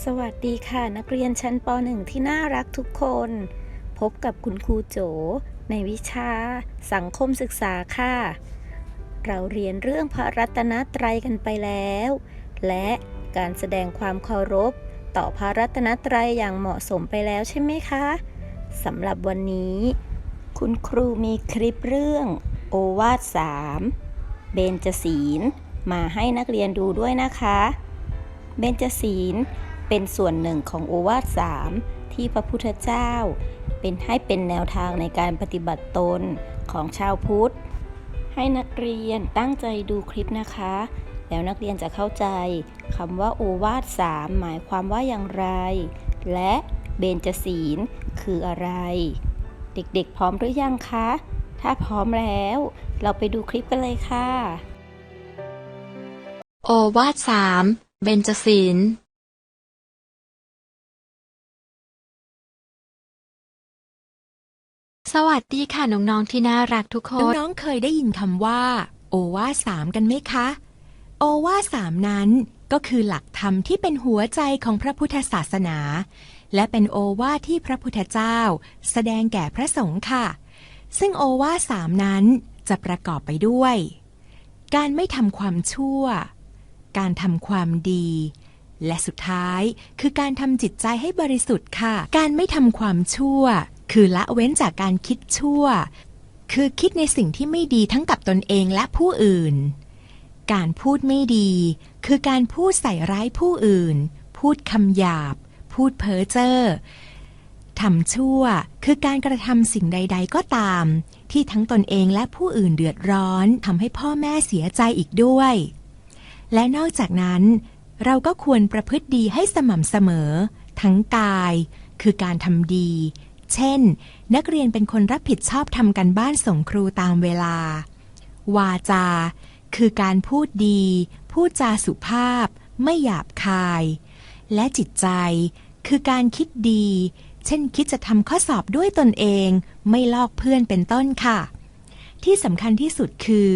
สวัสดีค่ะนักเรียนชั้นป .1 ที่น่ารักทุกคน พบกับคุณครูโจ ในวิชา สังคมศึกษาค่ะ เราเรียนเรื่องพระรัตนตรัยกันไปแล้ว และการแสดงความเคารพ ต่อพระรัตนตรัยอย่างเหมาะสมไปแล้วใช่ไหมคะสำหรับวันนี้ คุณครูมีคลิปเรื่อง โอวาทสามเบญจศีลมาให้นักเรียนดูด้วยนะคะ เบญจศีล เป็นส่วนหนึ่งของโอวาทสามที่พระพุทธเจ้า เป็นให้เป็นแนวทางในการปฏิบัติตนของชาวพุทธ ให้นักเรียนตั้งใจดูคลิปนะคะ แล้วนักเรียนจะเข้าใจคำว่าโอวาทสามหมายความว่าอย่างไร และเบญจศีลคืออะไร เด็กๆ พร้อมหรือยังคะ ถ้าพร้อมแล้ว เราไปดูคลิปกันเลยค่ะ โอวาทสามเบญจศีล สวัสดีค่ะน้องๆที่น่ารักทุกคน น้องๆเคยได้ยินคำว่า โอวาสามกันไหมคะ โอวาสามนั้นก็คือหลักธรรมที่เป็นหัวใจของพระพุทธศาสนา และเป็นโอวาทที่พระพุทธเจ้า แสดงแก่พระสงฆ์ค่ะ ซึ่งโอวาสามนั้นจะประกอบไปด้วย การไม่ทำความชั่ว การทำความดีและสุดท้ายคือการทำจิตใจให้บริสุทธิ์ค่ะ การไม่ทำความชั่ว คือละเว้นจากการคิดชั่ว คือคิดในสิ่งที่ไม่ดีทั้งกับตนเองและผู้อื่น การพูดไม่ดี คือการพูดใส่ร้ายผู้อื่น พูดคำหยาบ พูดเพ้อเจ้อทำชั่ว คือการกระทำสิ่งใด ๆ ก็ตาม ที่ทั้งตนเองและผู้อื่นเดือดร้อนทำให้พ่อแม่เสียใจอีกด้วย และนอกจากนั้น เราก็ควรประพฤติดีให้สม่ำเสมอ ทั้งกาย คือการทำดี เช่น นักเรียนเป็นคนรับผิดชอบทำกันบ้านส่งครูตามเวลา วาจา คือการพูดดี พูดจาสุภาพ ไม่หยาบคาย และจิตใจ คือการคิดดี เช่นคิดจะทำข้อสอบด้วยตนเอง ไม่ลอกเพื่อนเป็นต้นค่ะ ที่สำคัญที่สุดคือ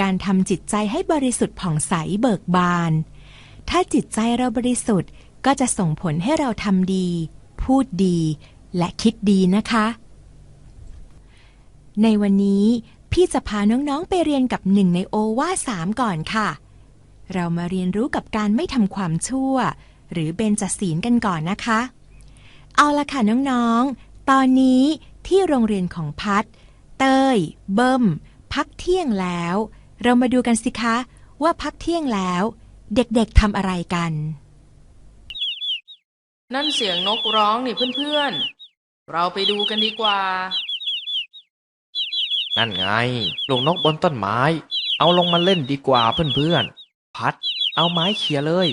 การทำจิตใจให้บริสุทธิ์ผ่องใสเบิกบาน ถ้าจิตใจเราบริสุทธิ์ก็จะส่งผลให้เราทำดี พูดดี และคิดดีนะคะ ในวันนี้พี่จะพาน้องๆไปเรียนกับหนึ่งในโอวาสามก่อนค่ะ เรามาเรียนรู้กับการไม่ทำความชั่ว หรือเบญจศีลกันก่อนนะคะ เอาละค่ะน้องๆ ตอนนี้ที่โรงเรียนของพัดเต้ย เบิ้ม พักเที่ยงแล้ว เรามาดูกันสิคะ ว่าพักเที่ยงแล้ว เด็กๆทำอะไรกัน นั่นเสียงนกร้องนี่เพื่อนๆ เราไปดูกันดีกว่า นั่นไง ลูกนกบนต้นไม้ เอาลงมาเล่นดีกว่าเพื่อนๆ พัด เอาไม้เขี่ยเลย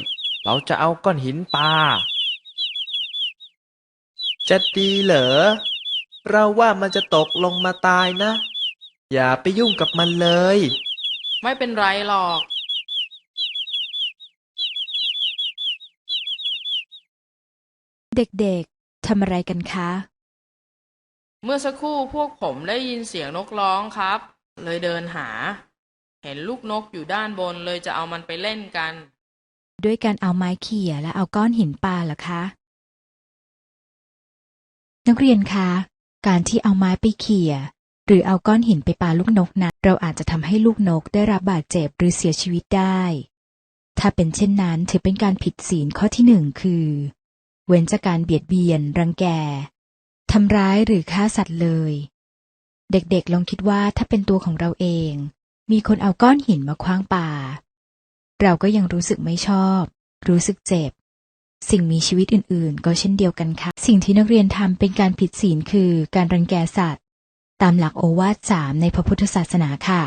เราจะเอาก้อนหินปาจะดีเหรอ เราว่ามันจะตกลงมาตายนะ อย่าไปยุ่งกับมันเลย ไม่เป็นไรหรอก เด็กๆทำอะไรกันคะ เมื่อสักครู่พวกผมได้ยินเสียงนกร้องครับ เลยเดินหา เห็นลูกนกอยู่ด้านบนเลยจะเอามันไปเล่นกัน ด้วยการเอาไม้เขี่ยและเอาก้อนหินปาเหรอคะ นักเรียนคะ การที่เอาไม้ไปเขี่ยหรือเอาก้อนหินไปปาลูกนกนั้นเราอาจจะทำให้ลูกนกได้รับบาดเจ็บหรือเสียชีวิตได้ ถ้าเป็นเช่นนั้นถือเป็นการผิดศีลข้อที่หนึ่งคือ เว้นจากการเบียดเบียน รังแกำร้ายหรือฆ่าสัตว์เลย เด็กๆลองคิดว่าถ้าเป็นตัวของเราเอง มีคนเอาก้อนหินมาคว้างป่า เราก็ยังรู้สึกไม่ชอบ รู้สึกเจ็บ สิ่งมีชีวิตอื่นๆ ก็เช่นเดียวกันค่ะ สิ่งที่นักเรียนทำเป็นการผิดศีลคือการรังแกสัตว์ ตามหลักโอวาทสามในพระพุทธศาสนาค่ะ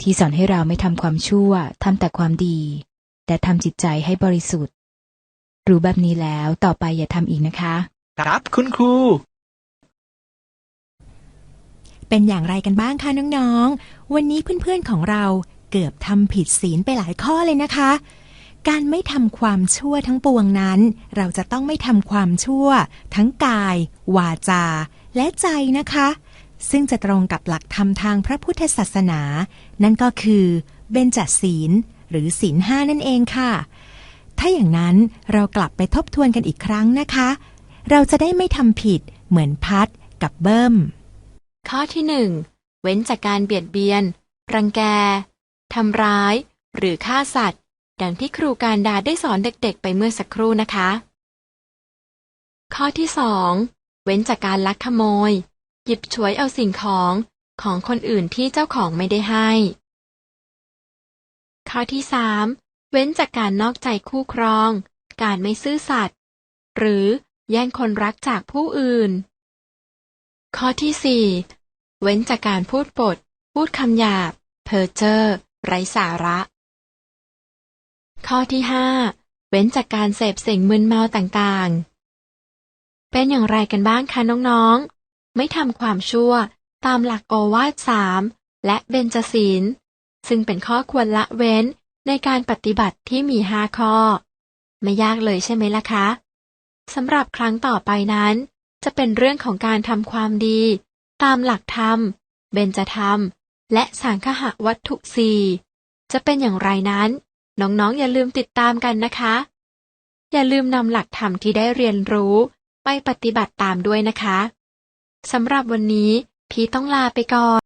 ที่สอนให้เราไม่ทำความชั่วทำแต่ความดี แต่ทำจิตใจให้บริสุทธิ์ รู้แบบนี้แล้วต่อไปอย่าทำอีกนะคะ ครับคุณครู เป็นอย่างไรกันบ้างคะน้องๆ วันนี้เพื่อนๆของเราเกือบทำผิดศีลไปหลายข้อเลยนะคะ การไม่ทำความชั่วทั้งปวงนั้น เราจะต้องไม่ทำความชั่ว ทั้งกาย วาจา และใจนะคะ ซึ่งจะตรงกับหลักธรรมทางพระพุทธศาสนา นั่นก็คือเบญจศีล หรือศีลห้านั่นเองค่ะ ถ้าอย่างนั้นเรากลับไปทบทวนกันอีกครั้งนะคะ เราจะได้ไม่ทำผิดเหมือนพัดกับเบิ้ม ข้อที่หนึ่งเว้นจากการเบียดเบียน รังแก ทำร้าย หรือฆ่าสัตว์ ดังที่ครูการดาได้สอนเด็กๆ ไปเมื่อสักครู่นะคะ ข้อที่สองเว้นจากการลักขโมย หยิบฉวยเอาสิ่งของของคนอื่นที่เจ้าของไม่ได้ให้ ข้อที่สามเว้นจากการนอกใจคู่ครอง การไม่ซื่อสัตย์ หรือแย่งคนรักจากผู้อื่น ข้อที่สี่ เว้นจากการพูดปด พูดคำหยาบ เพ้อเจ้อ ไร้สาระ ข้อที่ห้าเว้นจากการเสพสิ่งมึนเมาต่างๆ เป็นอย่างไรกันบ้างคะน้องๆ ไม่ทำความชั่วตามหลักโอวาทสามและเบญจศีล ซึ่งเป็นข้อควรละเว้นในการปฏิบัติที่มีห้าข้อ ไม่ยากเลยใช่ไหมล่ะคะสำหรับครั้งต่อไปนั้น จะเป็นเรื่องของการทำความดี ตามหลักธรรม เบญจธรรม และสังคหวัตถุสี่จะเป็นอย่างไรนั้น น้องๆ อย่าลืมติดตามกันนะคะ อย่าลืมนำหลักธรรมที่ได้เรียนรู้ไปปฏิบัติตามด้วยนะคะสำหรับวันนี้พี่ต้องลาไปก่อน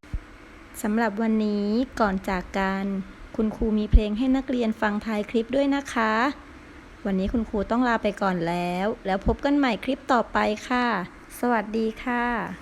สำหรับวันนี้ก่อนจากกัน คุณครูมีเพลงให้นักเรียนฟังท้ายคลิปด้วยนะคะ วันนี้คุณครูต้องลาไปก่อนแล้ว แล้วพบกันใหม่คลิปต่อไปค่ะ สวัสดีค่ะ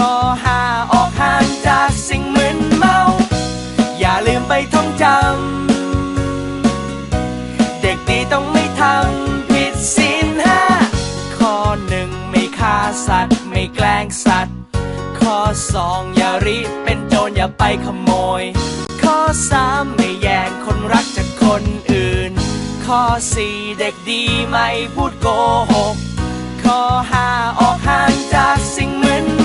ข้อห้าออกห่างจากสิ่งมึนเมา อย่าลืมไปท่องจำ เด็กดีต้องไม่ทำผิดศีลห้าข้อหนึ่งไม่ฆ่าสัตว์ ไม่แกล้งสัตว์ ข้อสองอย่าริเป็นโจรอย่าไปขโมย ข้อสามไม่แย่งคนรักจากคนอื่น ข้อสี่เด็กดีไม่พูดโกหกข้อห้าออกห่างจากสิ่งมึน